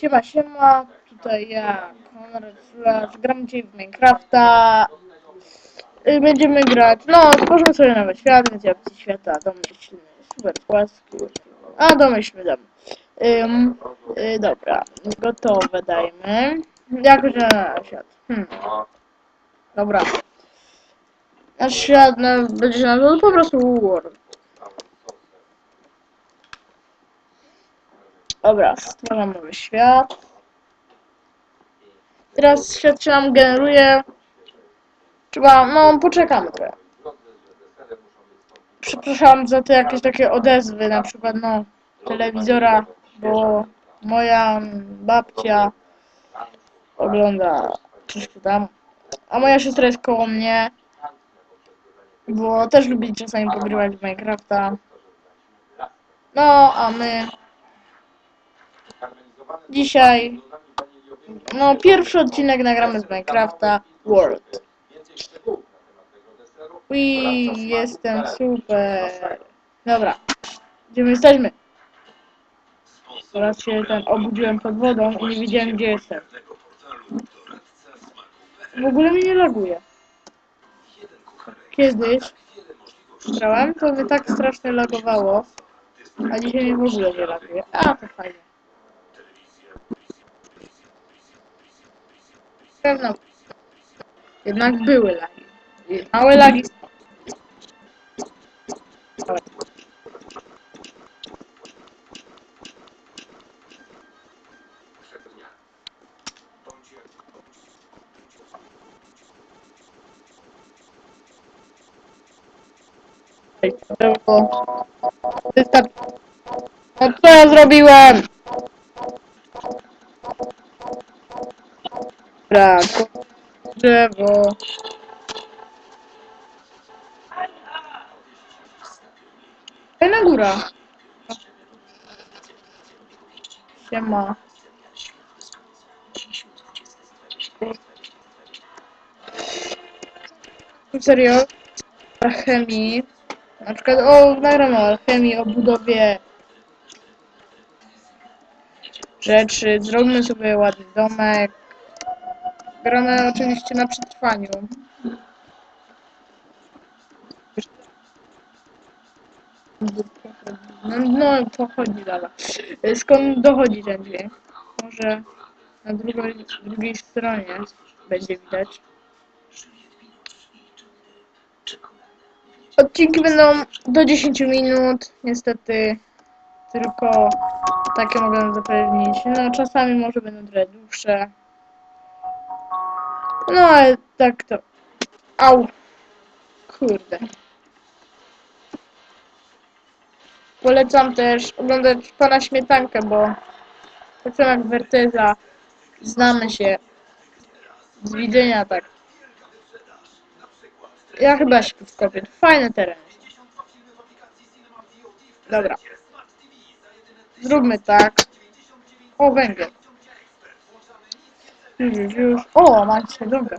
Siema, siema, tutaj ja, Konrad Flash, gram dzisiaj w Minecrafta. Y, Będziemy grać, no, stworzymy sobie nowy świat, będzie opcji świata, domyślny, super płaski. A, domyślmy dom. Y, dobra, gotowe dajmy. Jakoś na świat. Hmm. Dobra. Nasz świat będzie się nazywał po prostu World. Dobra, stwarzam nowy świat. Teraz świat się nam generuje. Trzeba, no poczekamy trochę. Przepraszam za te jakieś takie odezwy, na przykład no telewizora, bo moja babcia ogląda coś tam. A moja siostra jest koło mnie, bo też lubi czasami pogrywać w Minecrafta. No, a my dzisiaj, no pierwszy odcinek nagramy z Minecrafta World. Ui, jestem super. Dobra, gdzie my jesteśmy? Teraz się ten obudziłem pod wodą i nie wiedziałem gdzie jestem. W ogóle mnie nie laguje. Kiedyś grałem, to mnie tak strasznie lagowało, a dzisiaj mnie w ogóle nie laguje. A, to fajnie. Pewno. Jednak były lagi. Małe lagi. Wystarczy. No co ja zrobiłem? Dobra, drzewo. Fajna góra. Siema. Serio? Chemii. Na przykład, o, nagramy o chemii, o budowie rzeczy. Zrobimy sobie ładny domek. Gramy oczywiście na przetrwaniu. No, no to chodzi lala. Skąd dochodzi ten dźwięk? Może na drugiej, drugiej stronie będzie widać. Odcinki będą do 10 minut, niestety tylko takie mogę zapewnić. No czasami może będą trochę dłuższe. No ale tak to. Au. Kurde. Polecam też oglądać pana Śmietankę, bo tak samo jak Werteza znamy się z widzenia tak. Ja chyba się tu wkopię. Fajny teren. Dobra. Zróbmy tak. O, węgiel. Już, już. O, macie, dobra.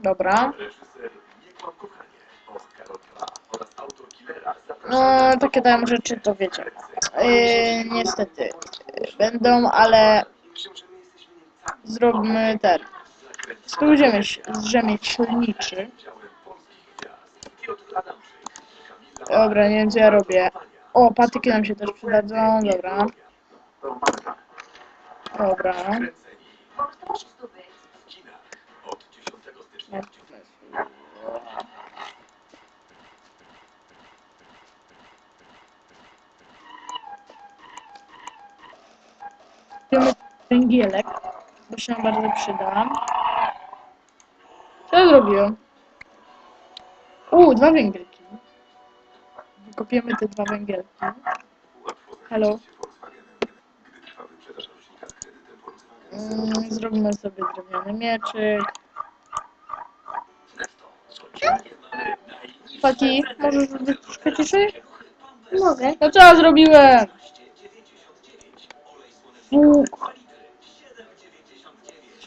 Dobra. No, takie tam rzeczy to wiecie. Yy, niestety. Będą, ale zróbmy ten. Stół ziemi, rzemieślniczy. Dobra, nie wiem co ja robię. O, patyki nam się też przydadzą, dobra. Dobra. Kupimy węgielek, bo się nam bardzo przyda. Co ja zrobiłem? U, dwa węgielki. Kopiemy te dwa węgielki. Halo? Mm, zrobimy sobie drewniany mieczyk. Fati, możesz być troszkę ciszej? Mogę. No co ja zrobiłem? Łuk.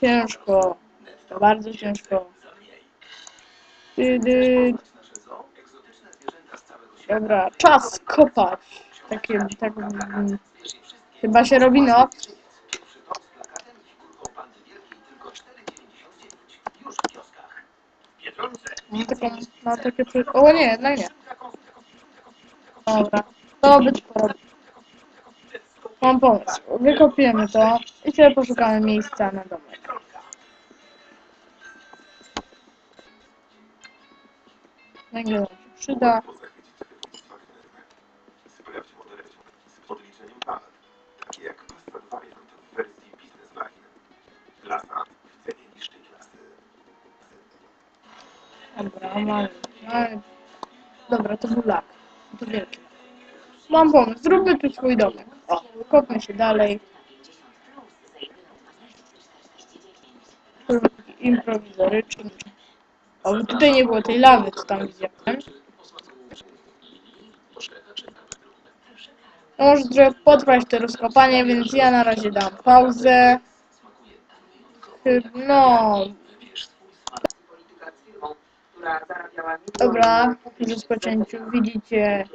Ciężko. To bardzo ciężko. Dobra, czas kopać. Takie, tak, mm, chyba się robi, no. Taką, na takie przy... O nie, jednak nie. Dobra, to by porobić. Mam pomysł. Wykopiemy to i sobie poszukamy miejsca na domek. Węgiel się przyda. Dobra, to był lak. To wielki. Mam pomysł. Zróbmy tu swój domek. O, kopmy się dalej. Improwizoryczny. O, bo tutaj nie było tej lawy, co tam widziałem. No może potrwać to rozkopanie, więc ja na razie dam pauzę. No, Dobra, w rozpoczęciu widzicie,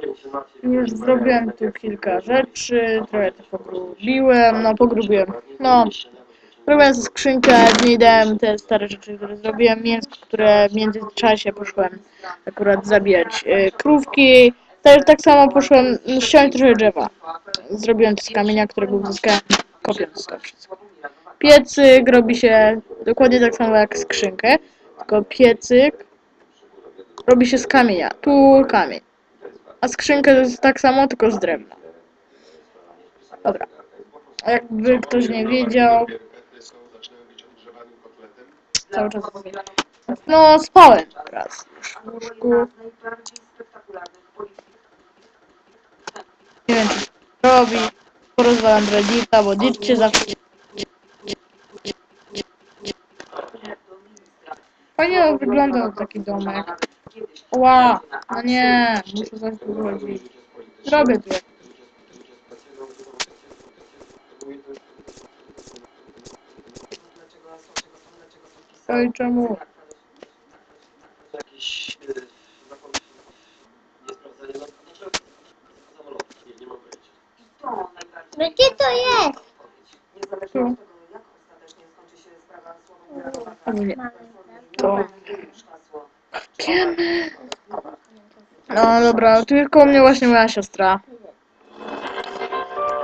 już zrobiłem tu kilka rzeczy, trochę to pogrubiłem, no pogrubiłem, no, zrobiłem sobie skrzynkę, dałem te stare rzeczy, które zrobiłem, mięsko, które w międzyczasie poszłem akurat zabijać e, krówki, też tak samo poszłem ściąć trochę drzewa, zrobiłem to z kamienia, którego uzyskałem. Kopiąc to wszystko. Piecyk robi się dokładnie tak samo jak skrzynkę, tylko piecyk robi się z kamienia. Tu kamień. A skrzynka to jest tak samo, tylko z drewna. Dobra. A jakby ktoś nie wiedział, cały czas No, spałem teraz w łóżku. Nie wiem, to robi. Porozwalam Reddita, bo Reddit zawsze... Fajnie wyglądał taki domek. Ła, no nie, muszę coś tu zrobić. Zrobię tu. Oj, czemu? jakieś e, być. Gdzie to jest? Tu. O nie. To. Wiemy. No dobra, tylko mnie właśnie moja siostra.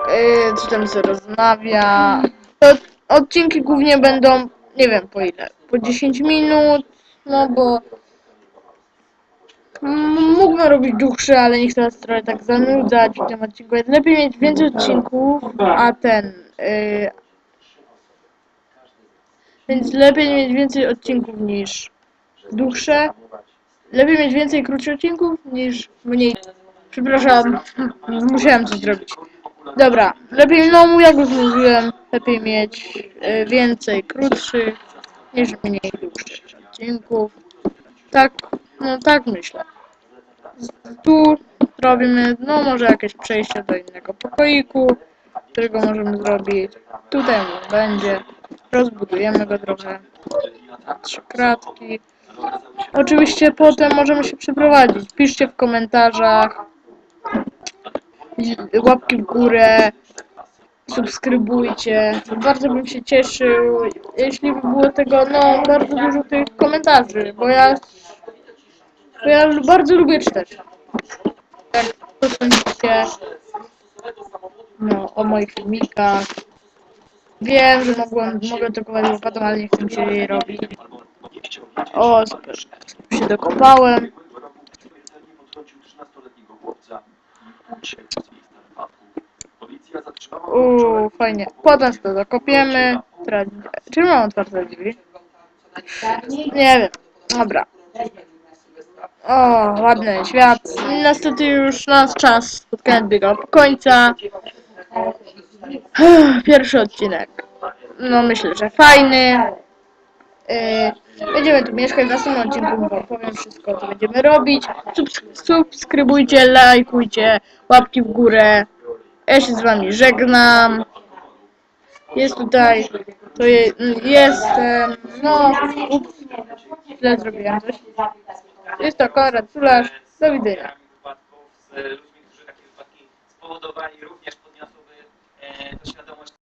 Yy, co tam sobie rozmawia. To odcinki głównie będą, nie wiem po ile, po 10 minut, no bo mógłbym robić dłuższe, ale nie chcę was trochę tak zanudzać w tym odcinku. Jest lepiej mieć więcej odcinków, a ten, yy, więc lepiej mieć więcej odcinków niż dłuższe. Lepiej mieć więcej krótszych odcinków niż mniej. Przepraszam, musiałem coś zrobić. Dobra, lepiej, no jak już mówiłem, lepiej mieć e, więcej krótszych niż mniej dłuższych odcinków. Tak, no tak myślę. Tu robimy, no może jakieś przejście do innego pokoiku, którego możemy zrobić. Tutaj będzie. Rozbudujemy go trochę. Trzy kratki. Oczywiście potem możemy się przeprowadzić. Piszcie w komentarzach. Łapki w górę. Subskrybujcie. Bardzo bym się cieszył, jeśli by było tego, no, bardzo dużo tych komentarzy, bo ja, bo ja bardzo lubię czytać. Jak to sądzicie, no, o moich filmikach. Wiem, że mogłem, mogę to kować łopatą, ale nie chcę się jej robić. O, się dokopałem. Śmiertelnie potrącił 13-letniego chłopca i uciekł z miejsca wypadku. Policja zatrzymała Uuu, fajnie. Potem to dokopiemy. Teraz, czy mam otwarte drzwi? Nie wiem. Dobra. O, ładny świat. Niestety już nas czas spotkania biega do końca. Pierwszy odcinek. No myślę, że fajny. Yy, Będziemy tu mieszkać w następnym odcinku, wam powiem wszystko, co będziemy robić. Subs subskrybujcie, lajkujcie, łapki w górę. Ja się z wami żegnam. Jest tutaj, to je, jestem, no, ups, źle zrobiłem coś. Jest to Konrad Culasz, do widzenia. ludźmi, którzy takie wypadki spowodowali, również podniosłyby e, do świadomości